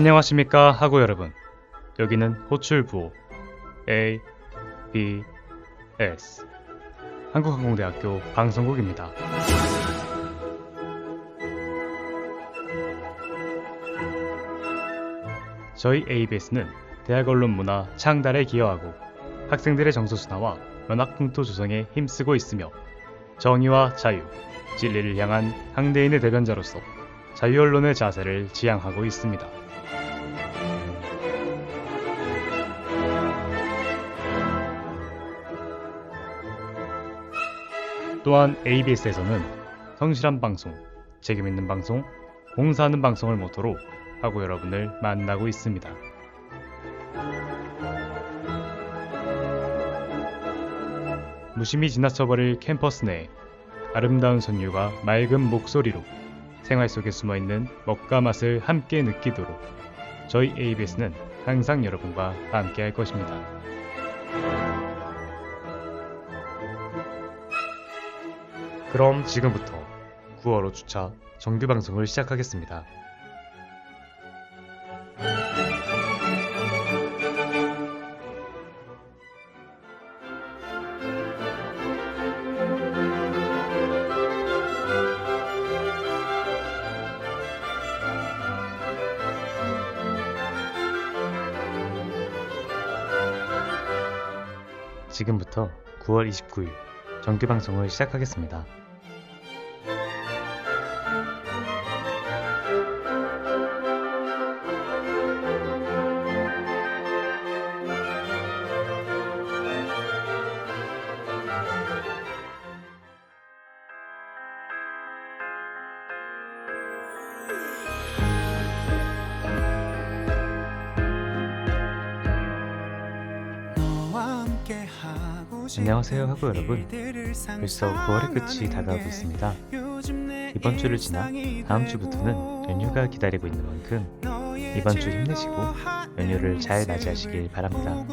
안녕하십니까 하고 여러분 여기는 호출부호 A B S 한국항공대학교 방송국입니다. 저희 ABS는 대학 언론 문화 창달에 기여하고 학생들의 정서 순화와 문학 풍토 조성에 힘쓰고 있으며 정의와 자유, 진리를 향한 항대인의 대변자로서 자유 언론의 자세를 지향하고 있습니다. 또한 ABS에서는 성실한 방송, 책임 있는 방송, 봉사하는 방송을 모토로 하고 여러분을 만나고 있습니다. 무심히 지나쳐버릴 캠퍼스 내에 아름다운 선율과 맑은 목소리로 생활 속에 숨어있는 먹과 맛을 함께 느끼도록 저희 ABS는 항상 여러분과 함께 할 것입니다. 그럼 지금부터 9월 5주차 정규 방송을 시작하겠습니다. 지금부터 9월 29일 정규 방송을 시작하겠습니다. 안녕하세요 하고 여러분. 벌써 9월의 끝이 다가오고 있습니다. 이번 주를 지나 다음 주부터는 연휴가 기다리고 있는 만큼 이번 주 힘내시고 연휴를 잘 맞이하시길 바랍니다.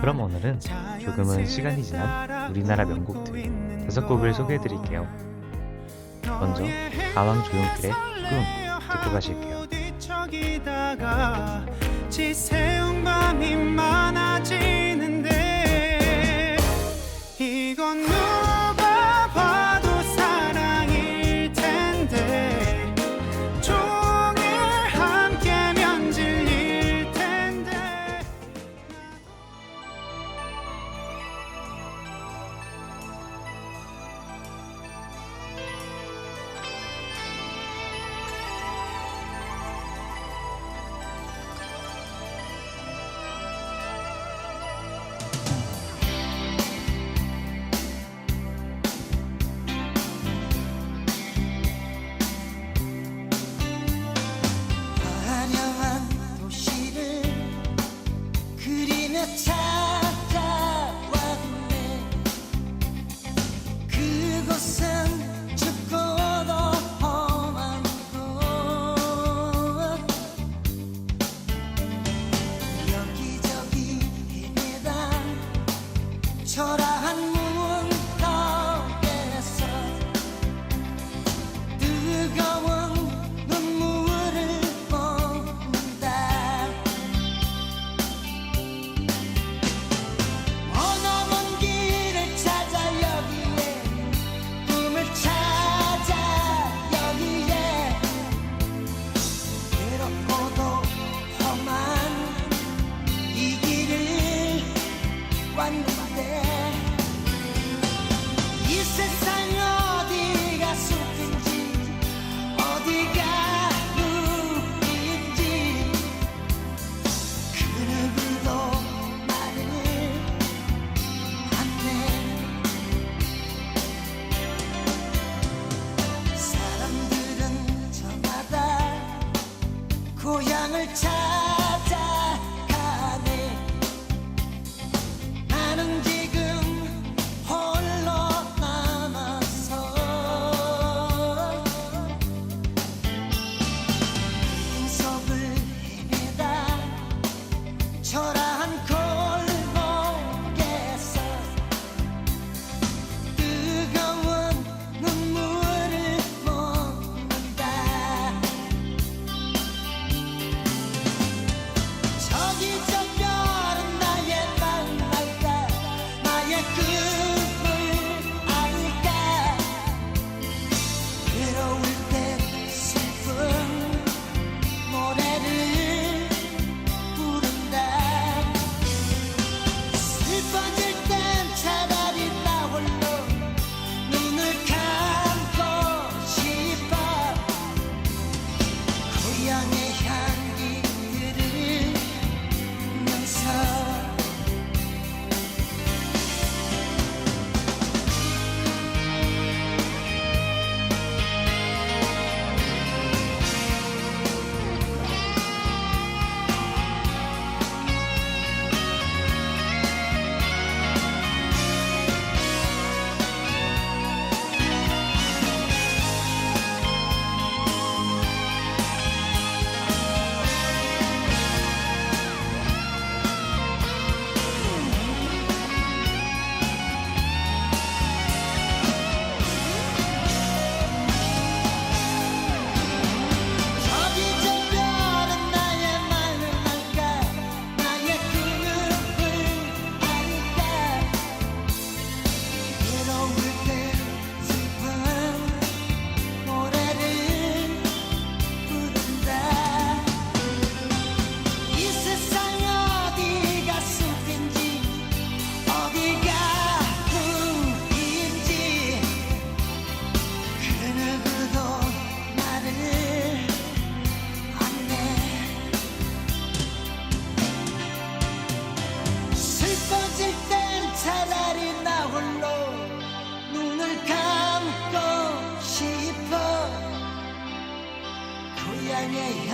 그럼 오늘은 조금은 시간이 지난 우리나라 명곡들 다섯 곡을 소개해 드릴게요. 먼저 가왕 조용필의 꿈 듣고 가실게요. 지새운 밤이 많아지 초라한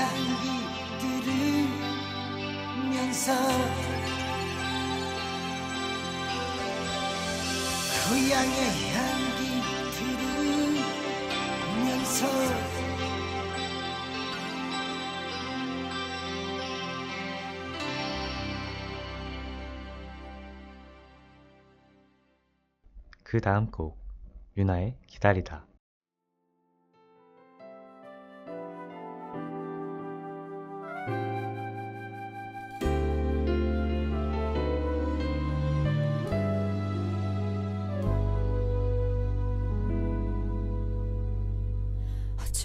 향기 들으면서 고향의 그 향기 들으면서 그 다음 곡 유나의 기다리다.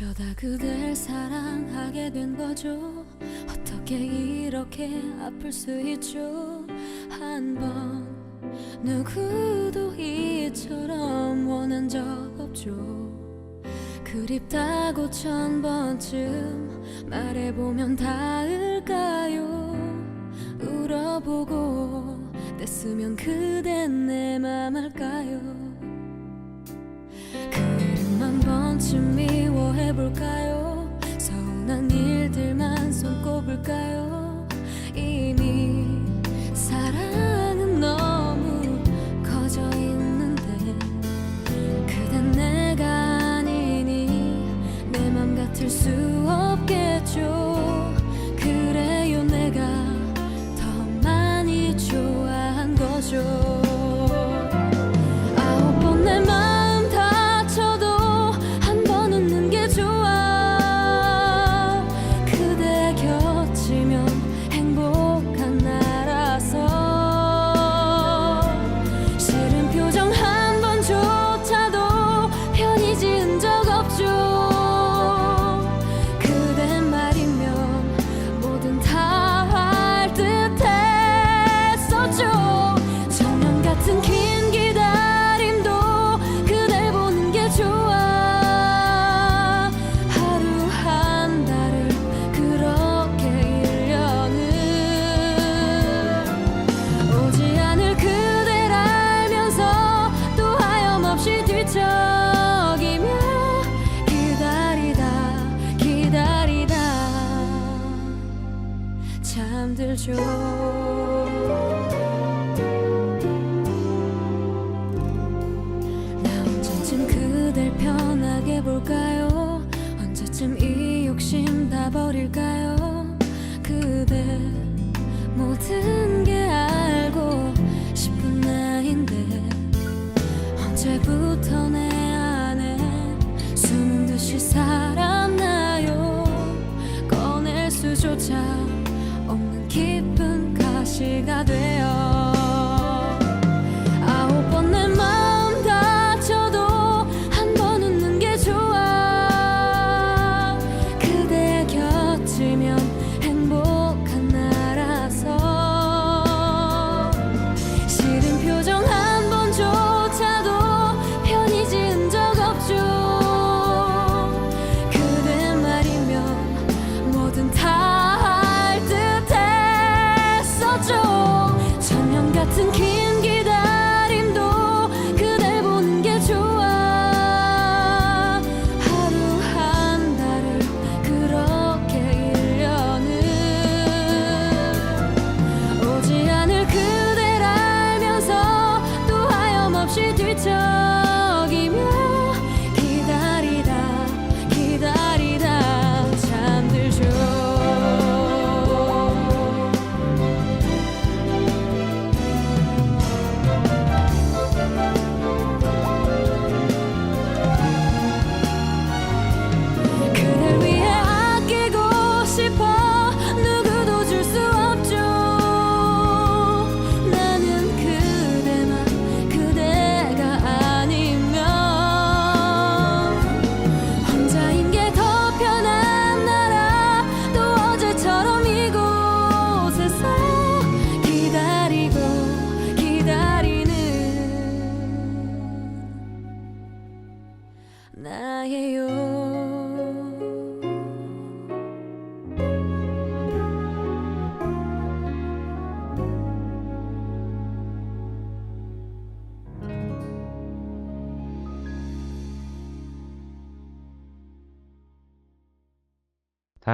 어쩌다 그댈 사랑하게 된 거죠? 어떻게 이렇게 아플 수 있죠? 한 번 누구도 이처럼 원한 적 없죠. 그립다고 천 번쯤 말해보면 닿을까요? 울어보고 떼쓰면 그댄 내 맘 알까요? 번쯤 미워해볼까요? 서운한 일들만 손꼽을까요?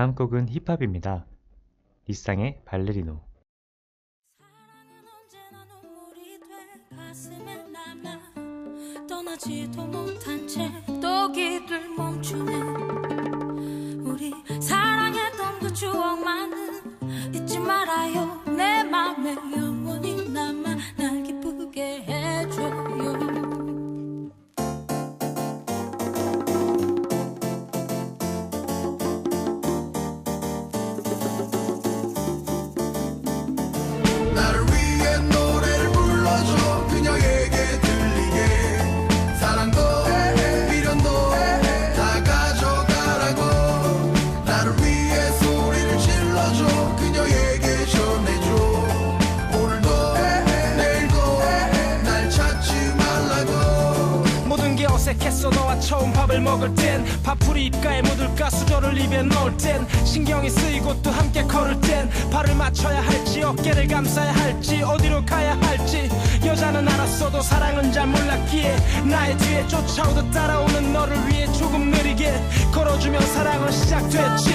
다음 곡은 힙합입니다. 리쌍의 발레리노. 떠나지도 못한 채또 길을 입에 넣을 땐 신경이 쓰이고 또 함께 걸을 땐 발을 맞춰야 할지 어깨를 감싸야 할지 어디로 가야 할지 여자는 알았어도 사랑은 잘 몰랐기에 나의 뒤에 쫓아오듯 따라오는 너를 위해 조금 느리게 걸어주면 사랑은 시작됐지.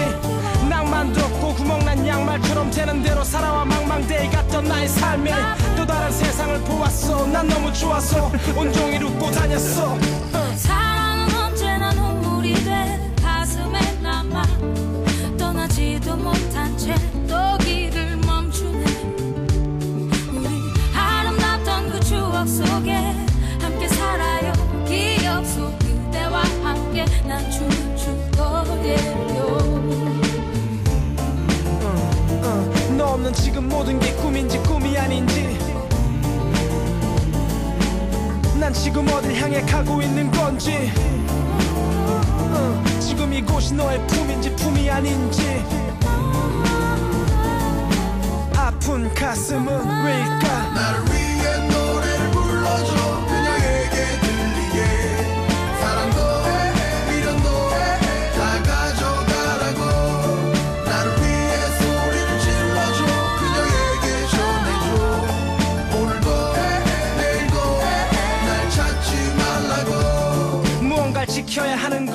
낭만도 없고 구멍난 양말처럼 되는 대로 살아와 망망대해 갔던 나의 삶에 또 다른 세상을 보았어. 난 너무 좋아서 온종일 웃고 다녔어. 사랑은 언제나 눈물이 돼 떠나지도 못한 채 또 길을 멈추네. 우리 아름답던 그 추억 속에 함께 살아요. 기억 속 그대와 함께 난 춤을 출 거예요. 너 없는 지금 모든 게 꿈인지 꿈이 아닌지. 난 지금 어딜 향해 가고 있는 건지. 어, 지금 이곳이 너의 품인지 품이 아닌지. 아픈 가슴은 왜일까? 나를 위해 노래를 불러줘. 그녀에게 들리게. 사랑도 미련도 다 가져가라고. 나를 위해 소리를 질러줘. 그녀에게 전해줘. 오늘도 내일도 날 찾지 말라고. 무언가를 지켜야 하는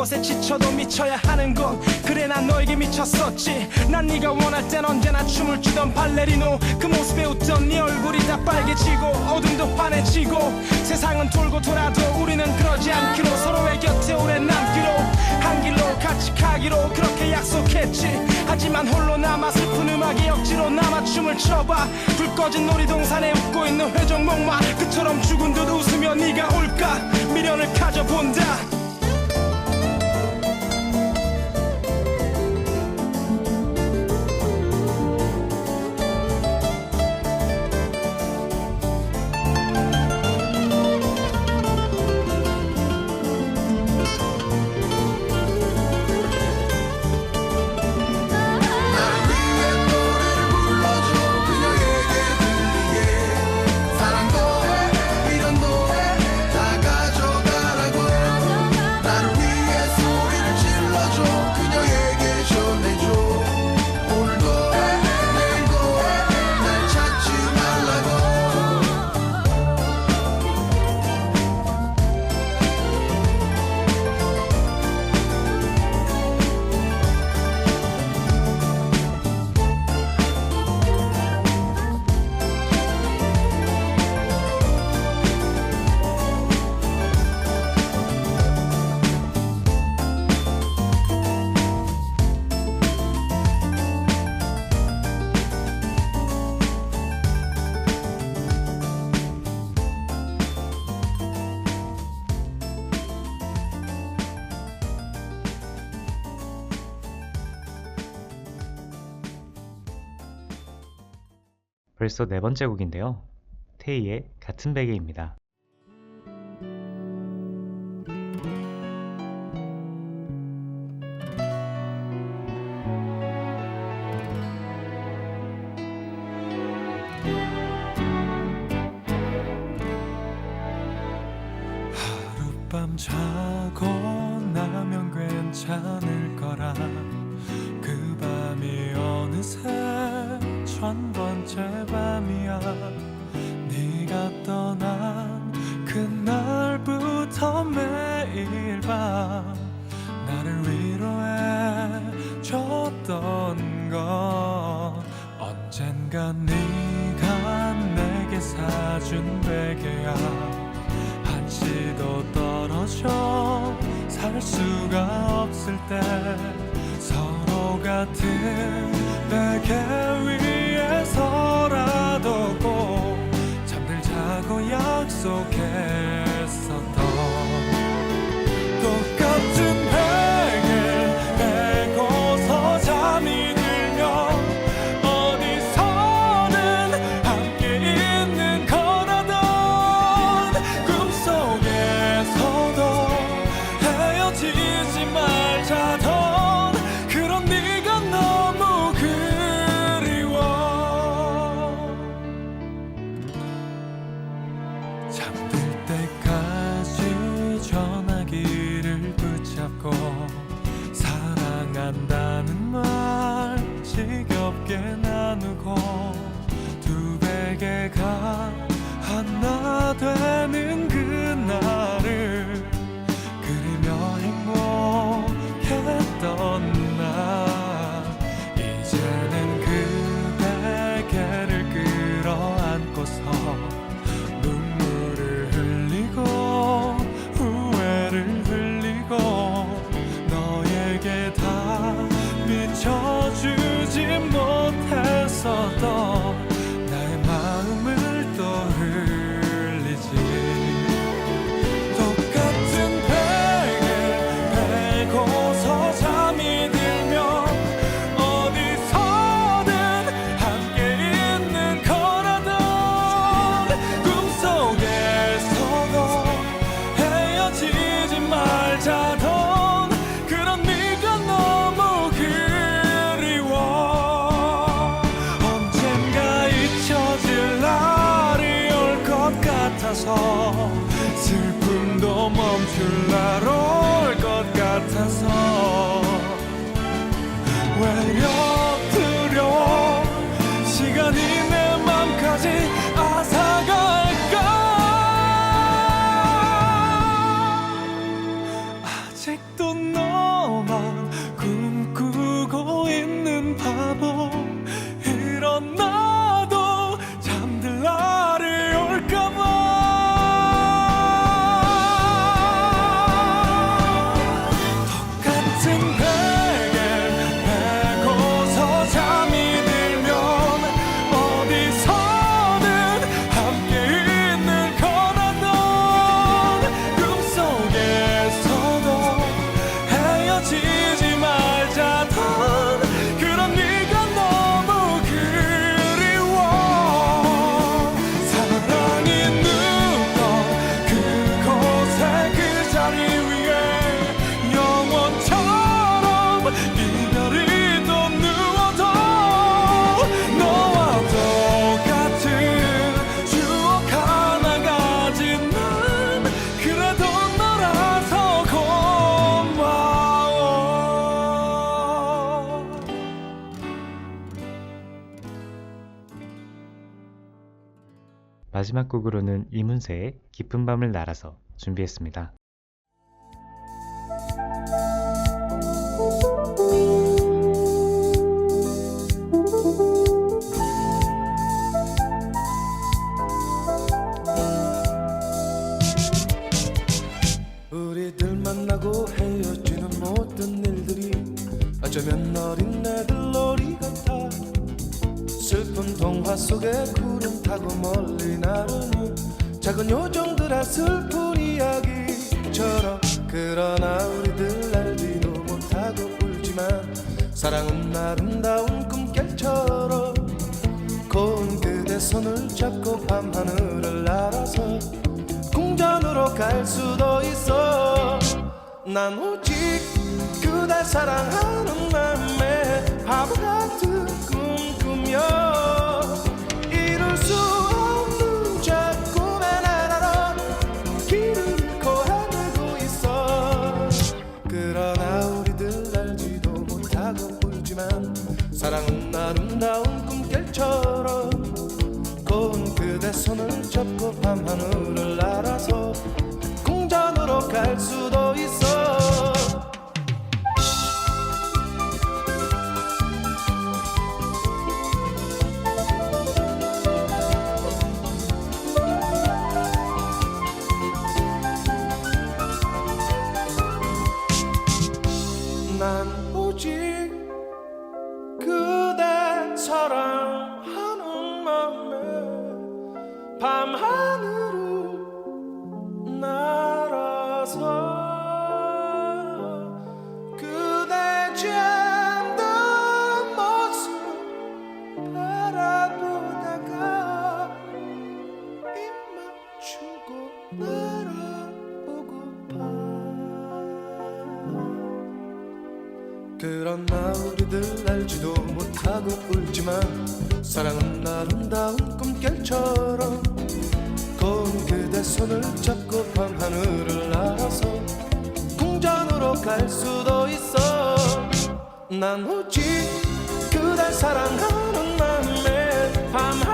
곳에 지쳐도 미쳐야 하는 건 그래 난 너에게 미쳤었지. 난 네가 원할 땐 언제나 춤을 추던 발레리노. 그 모습에 웃던 네 얼굴이 다 빨개지고 어둠도 환해지고 세상은 돌고 돌아도 우리는 그러지 않기로 서로의 곁에 오래 남기로 한 길로 같이 가기로 그렇게 약속했지. 하지만 홀로 남아 슬픈 음악에 억지로 남아 춤을 춰봐. 불 꺼진 놀이동산에 웃고 있는 회전목마. 그처럼 죽은 듯 웃으며 네가 올까? 미련을 가져본다 벌써 네 번째 곡인데요. 테이의 같은 베개입니다. 마지막 곡으로는 이문세의 깊은 밤을 날아서 준비했습니다. 난 오직 그댈 사랑하는 마음에 바보 같은 꿈 꾸며 이룰 수 없는 저 꿈의 나라로 길을 잃고 헤매고 있어. 그러나 우리들 알지도 못하고 울지만 사랑은 아름다운 꿈결처럼 고운 그대 손을 잡고 밤하늘을 날아서 궁전으로 갈 수도 그대 잠든 모습 바라보다가 입 맞추고 날아오고파. 그런 나 우리들 알지도 못하고 울지만 사랑은 아름다운 꿈결처럼 손을 잡고 밤하늘을 날아서 궁전으로 갈 수도 있어. 난 오직 그댈 사랑하는 맘에 밤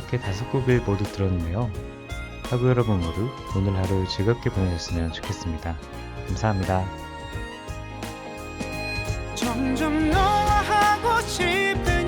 이렇게 다섯 곡을 모두 들었는데요. 하구 여러분 모두 오늘 하루 즐겁게 보내셨으면 좋겠습니다. 감사합니다. 점점 너와 하고 싶을